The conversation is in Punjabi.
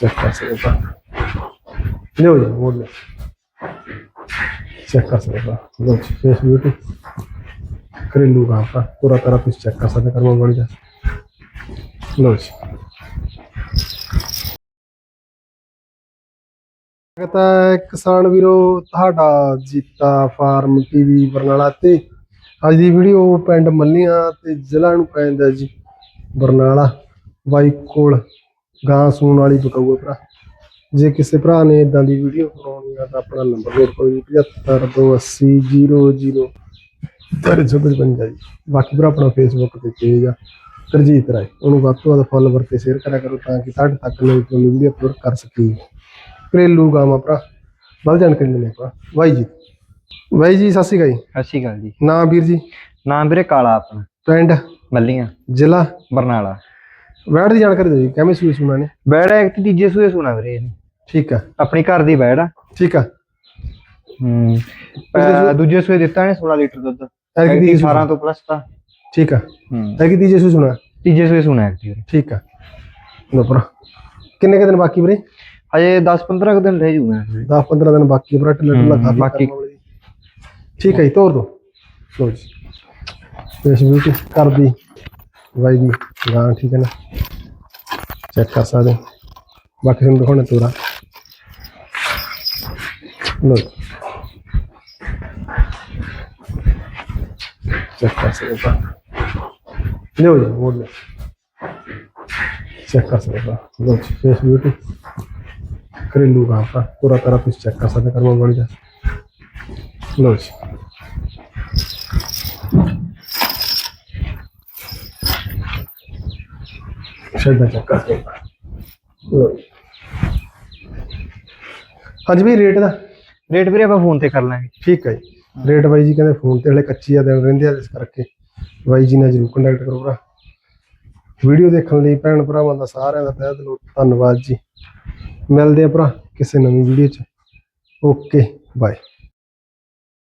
ਚੈੱਕ ਕਰ ਸਕਦੇ ਹੋ ਲਿਓ ਜੀ ਮੋੜ ਲਿਓ ਚੈੱਕ ਕਰ ਸਕਦੇ ਹੋ ਲੋ ਫੇਸ ਬਿਊਟੀ ਘਰੇਲੂ ਕੰਮ ਆਪਾਂ ਪੂਰਾ ਤਰ੍ਹਾਂ ਤੁਸੀਂ ਚੈੱਕ ਕਰ ਸਕਦੇ ਕਰਮੋ ਵਾਲੀ ਦਾ ਸਵਾਗਤ ਹੈ ਕਿਸਾਨ ਵੀਰੋ, ਤੁਹਾਡਾ ਜੀਤਾ ਫਾਰਮ ਟੀਵੀ ਬਰਨਾਲਾ ਤੇ। ਅੱਜ ਦੀ ਵੀਡੀਓ ਪਿੰਡ ਮੱਲੀਆਂ ਤੇ ਜ਼ਿਲ੍ਹਾ ਨੂੰ ਪੈਂਦਾ ਜੀ ਬਰਨਾਲਾ। ਬਾਈ ਕੋਲ ਗਾਂ ਸੂਣ ਵਾਲੀ ਬਕਾਊ ਹੈ ਭਰਾ। ਜੇ ਕਿਸੇ ਭਰਾ ਨੇ ਇਦਾਂ ਦੀ ਵੀਡੀਓ ਬਣਾਉਣੀ ਆ ਤਾਂ ਆਪਣਾ ਨੰਬਰ ਨੋਟ ਕਰੋ ਜੀ 752800 355 ਜੀ ਬਾਕੀ ਭਰਾ ਆਪਣਾ ਫੇਸਬੁੱਕ ਤੇ ਪੇਜ ਆ। ਤਰਜੀਤ ਰਾਏ ਉਹਨੂੰ ਵੱਧ ਤੋਂ ਵੱਧ ਫੋਲੋਵਰ ਤੇ ਸ਼ੇਅਰ ਕਰਿਆ ਕਰੋ ਤਾਂ ਕਿ ਤੁਹਾਡੇ ਤੱਕ ਤੋਂ ਨਵੀਂ ਵੀਡੀਓ ਅਪਲੋਡ ਕਰ ਸਕੀਏ। ਘਰੇਲੂ ਗਾਵਾਂ ਭਰਾ। ਵੱਧ ਜਾਣਕਾਰੀ ਲੈਣੇ ਭਰਾ ਬਾਈ ਜੀ। ਬਾਈ ਜੀ ਸਤਿ ਸ਼੍ਰੀ ਅਕਾਲ ਜੀ। ਸਤਿ ਸ਼੍ਰੀ ਅਕਾਲ ਜੀ। ਨਾਮ ਵੀਰ ਜੀ। ਨਾਮ ਵੀਰੇ ਕਾਲਾ ਆਪਣਾ। ਪਿੰਡ? ਮੱਲੀਆਂ। ਜ਼ਿਲ੍ਹਾ? ਬਰਨਾਲਾ। ਵੈਟ ਦੀ ਜਾਣਕਾਰੀ ਦਿਓ ਜੀ ਕਿਵੇਂ ਸੂਈ ਸੁਣਾ ਨੇ ਬੈੜ ਇੱਕ ਤੇ ਤੀਜੇ ਸੂਏ ਸੁਣਾ ਵੀਰੇ ਇਹਨੇ। ਠੀਕ ਆ। ਆਪਣੀ ਘਰ ਦੀ ਬੈੜ ਆ। ਠੀਕ ਆ। ਹੂੰ ਦੂਜੇ ਸੂਏ ਦਿੱਤਾ ਨੇ 16 ਲੀਟਰ ਦੁੱਧ। ਐਤਕੀ ਤੀਜੇ 18 ਤੋਂ ਪਲੱਸ ਤਾਂ। ਠੀਕ ਆ। ਹੂੰ। ਕਿ ਤੀਜੇ ਸੂਈ ਸੁਣਾ। ਤੀਜੇ ਸੂਏ ਸੁਣਾ ਐਕਟੀ ਵੀਰੇ। ਠੀਕ ਆ। ਲੋ ਭਰਾ। ਕਿੰਨੇ ਕੁ ਦਿਨ ਬਾਕੀ ਵੀਰੇ? ਹਜੇ 10 15 ਕੁ ਦਿਨ ਰਹਿ ਜੂਗਾ। 10 15 ਦਿਨ ਬਾਕੀ ਆ ਭਰਾ ਢਿੱਲਾ ਢਿੱਲਾ ਹਮ, ਖਾ ਪੀ ਬਾਕੀ- ਵਾਲੀ। ਠੀਕ ਜੀ ਤੋਰ ਦੋ। ਲੋ ਜੀ। ਫੇਸ ਬਿਊਟੀ ਕਰਦੀ। ਦੀ ਗਾਂ ਠੀਕ ਹੈ ਨਾ। ਚੈੱਕ ਕਰ ਸਕਦੇ ਬਾਕੀ ਤੁਹਾਨੂੰ ਦਿਖਾਉਣਾ ਤੋਰਾ ਲੋ ਚੈੱਕ ਕਰ ਸਕਦੇ ਹੋ ਭਰਾ। ਜੀ ਮੋੜ ਲਿਓ। ਚੈੱਕ ਕਰ ਸਕਦੇ ਹੋ ਲੋ ਫੇਸ ਬਿਊਟੀ ਘਰੇਲੂ ਗਾਂ ਆਪਾਂ ਪੂਰਾ ਤਰ੍ਹਾਂ ਤੁਸੀਂ ਚੈੱਕ ਕਰ ਸਕਦੇ ਕਰਮੋ ਵਾਲੀ ਦਾ ਲੋ ਜੀ। ਸ਼ੈਡਾ ਚੈੱਕ ਕਰ ਸਕਦੇ ਲੋ ਜੀ। ਹਾਂਜੀ ਵੀ ਰੇਟ ਦਾ? ਰੇਟ ਵੀਰੇ ਆਪਾਂ ਫੋਨ ਤੇ ਕਰ ਲਾਂਗੇ। ਠੀਕ ਹੈ ਜੀ। ਰੇਟ ਬਾਈ ਜੀ ਕਹਿੰਦੇ ਫੋਨ ਤੇ ਹਲੇ ਕੱਚੀ ਆ ਦਿਨ ਰਹਿੰਦੇ ਆ ਇਸ ਕਰਕੇ ਬਾਈ ਜੀ ਨਾਲ ਜਰੂਰ ਕੰਟੈਕਟ ਕਰੋ ਭਰਾ। ਵੀਡੀਓ ਦੇਖਣ ਲਈ ਭੈਣ ਭਰਾਵਾਂ ਦਾ ਸਾਰਿਆਂ ਦਾ ਤਹਿ ਦਿਲੋਂ ਧੰਨਵਾਦ ਜੀ। ਮਿਲਦੇ ਆ ਭਰਾ ਕਿਸੇ ਨਵੀਂ ਵੀਡੀਓ 'ਚ। Okay bye